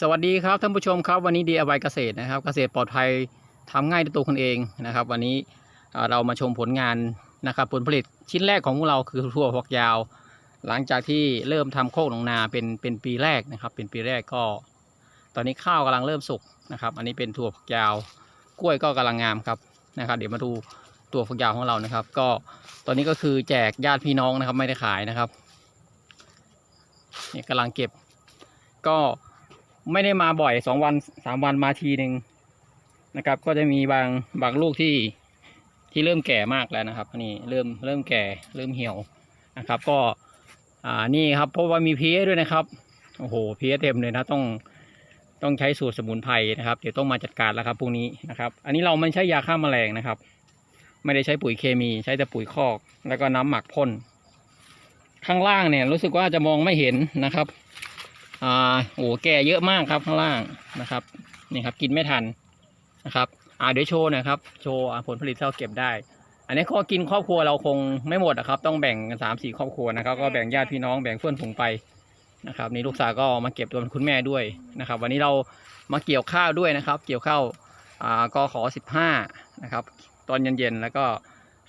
สวัสดีครับท่านผู้ชมครับวันนี้ DIY เกษตรนะครับ เกษตรปลอดภัยทำง่ายด้วยตัวคนเองนะครับ วันนี้เรามาชมผลงานนะครับผลผลิตชิ้นแรกของพวกเราคือถั่วฝักยาว หลังจากที่เริ่มทำโคกหนองนาเป็นเป็นปีแรกนะครับ เป็นปีแรกก็ ตอนนี้ข้าวกำลังเริ่มสุกนะครับ อันนี้เป็นถั่วฝักยาว กล้วยก็กำลังงามครับนะครับ เดี๋ยวมาดูตัวฝักยาวของเรานะครับ ก็ตอนนี้ก็คือแจกญาติพี่น้องนะครับไม่ได้ขายนะครับเนี่ยกำลังเก็บก็ ไม่ได้มาบ่อยสองวันสามวันมาทีหนึ่งนะครับ ก็จะมีบางบางลูกที่ที่เริ่มแก่มากแล้วนะครับนี่เริ่มเริ่มแก่เริ่มเหี่ยวนะครับ ก็อ่านี่ครับเพราะว่ามีเพี้ยด้วยนะครับโอ้โหเพี้ยเต็มเลยนะต้องต้องใช้สูตรสมุนไพรนะครับ เดี๋ยวต้องมาจัดการแล้วครับพรุ่งนี้นะครับ อันนี้เราไม่ใช้ยาฆ่าแมลงนะครับ ไม่ได้ใช้ปุ๋ยเคมี ใช้แต่ปุ๋ยคอก แล้วก็น้ำหมักพ่นข้างล่างเนี่ยรู้สึกว่าจะมองไม่เห็นนะครับ อ่าโอ้แก่เยอะมากครับข้างล่างนะครับนี่ครับกินไม่ทันนะครับอ่าเดี๋ยวโชว์นะครับ โชว์ผลผลิตที่เราเก็บได้ อันนี้ข้อกินครอบครัวเราคงไม่หมดนะครับ ต้องแบ่งกันสามสี่ครอบครัวนะครับ ก็แบ่งญาติพี่น้องแบ่งเพื่อนฝูงไปนะครับนี่ลูกสาวก็มาเก็บตัวคุณแม่ด้วยนะครับ วันนี้เรามาเกี่ยวข้าวด้วยนะครับ เกี่ยวข้าวอ่าก็ขอสิบห้านะครับ ตอนเย็นๆแล้วก็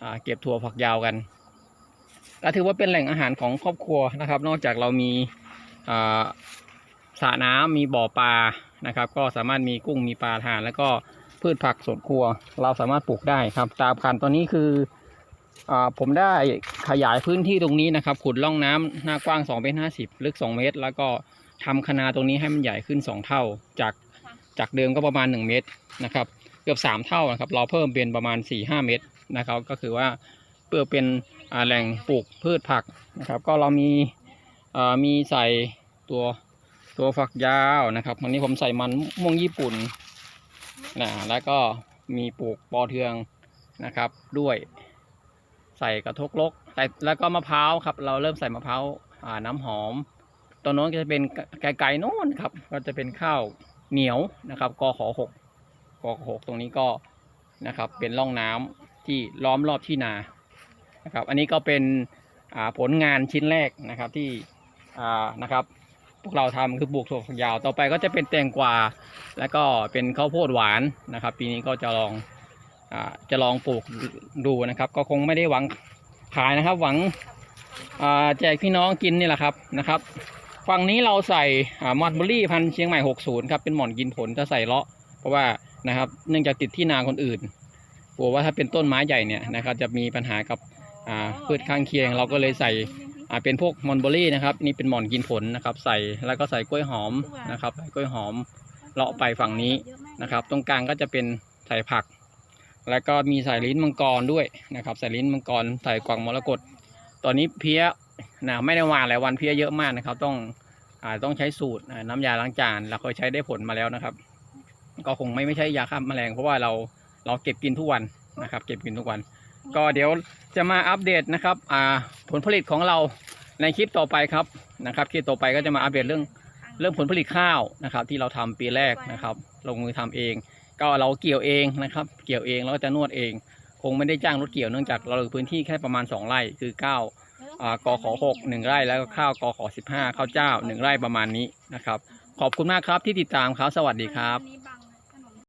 อ่าเก็บถั่วฝักยาวกันก็ถือว่าเป็นแหล่งอาหารของครอบครัวนะครับ นอกจากเรามีอ่า สระน้ำมีบ่อปลานะครับ ก็สามารถมีกุ้งมีปลาทาน แล้วก็พืชผักสวนครัว เราสามารถปลูกได้ครับ ตามคันตอนนี้คืออผมได้ขยายพื้นที่ตรงนี้นะครับ ขุดร่องน้ำหน้ากว้าง2เมตร50ลึก 2 เมตร แล้วก็ทำคนาตรงนี้ให้มันใหญ่ขึ้น 2 เท่า จากจากเดิมก็ประมาณ 1 เมตรนะครับ เกือบ 3 เท่านะครับ เราเพิ่มเป็นประมาณ 4-5 เมตรนะครับ ก็คือว่าเพื่อเป็นแหล่งปลูกพืชผักนะครับ ก็เรามีมีใส่ตัว ตัวฝักยาวนะครับวันนี้ผมใส่มันม่วงญี่ปุ่นนะแล้วก็มีปลูกปอเทืองนะครับ ด้วย ใส่กระทกลกใส่แล้วก็มะพร้าวครับ เราเริ่มใส่มะพร้าวอ่าน้ำหอมตัวโน้นก็จะเป็นไก่ไก่โน้นครับ ก็จะเป็นข้าวเหนียวนะครับกอขอหกกขอหกตรงนี้ก็นะครับ เป็นร่องน้ำที่ล้อมรอบที่นานะครับ อันนี้ก็เป็นผลงานชิ้นแรกนะครับที่นะครับ พวกเราทำคือปลูกถั่วฝักยาว ต่อไปก็จะเป็นแตงกวา แล้วก็เป็นข้าวโพดหวานนะครับ ปีนี้ก็จะลองอาจะลองปลูกดูนะครับ ก็คงไม่ได้หวังขายนะครับ หวังอ่าแจกพี่น้องกินนี่แหละครับนะครับฝั่งนี้เราใส่มอนเบอรี่พันธุ์เชียงใหม่ 60 ครับ เป็นหม่อนกินผลจะใส่เลาะ เพราะว่านะครับเนื่องจากติดที่นาคนอื่นกลัวว่าถ้าเป็นต้นไม้ใหญ่เนี่ยนะครับจะมีปัญหากับอ่าพืชข้างเคียง เราก็เลยใส่ อ่าเป็นพวกมอนเบอรี่นะครับ นี่เป็นหมอนกินผลนะครับ ใส่แล้วก็ใส่กล้วยหอมนะครับใส่กล้วยหอมเลาะไปฝั่งนี้นะครับ ตรงกลางก็จะเป็นใส่ผัก แล้วก็มีใส่ลิ้นมังกรด้วยนะครับใส่ลิ้นมังกรใส่กวางมรกตตอนนี้เพี้ยนะไม่ได้วางหลายวันเพี้ยเยอะมากนะครับ ต้องอ่าต้องใช้สูตรน้ำยาล้างจานเราเคยใช้ได้ผลมาแล้วนะครับ ก็คงไม่ไม่ใช่ยาฆ่าแมลงเพราะว่าเราเราเก็บกินทุกวันนะครับ เก็บกินทุกวัน ก็เดี๋ยวจะมาอัปเดตนะครับอ่าผลผลิตของเราในคลิปต่อไปครับนะครับคลิปต่อไปก็จะมาอัปเดตเรื่องเรื่องผลผลิตข้าวนะครับ ที่เราทำปีแรกนะครับลงมือทำเอง ก็เราเกี่ยวเองนะครับ เกี่ยวเองแล้วก็จะนวดเอง คงไม่ได้จ้างรถเกี่ยวเนื่องจากเราเหลือพื้นที่แค่ประมาณ 2 ไร่คือ9อ่ากขอ6 1ไร่แล้วก็ข้าวกขอ15ข้าวเจ้า 1 ไร่ประมาณนี้นะครับ ขอบคุณมากครับที่ติดตามครับสวัสดีครับวันนี้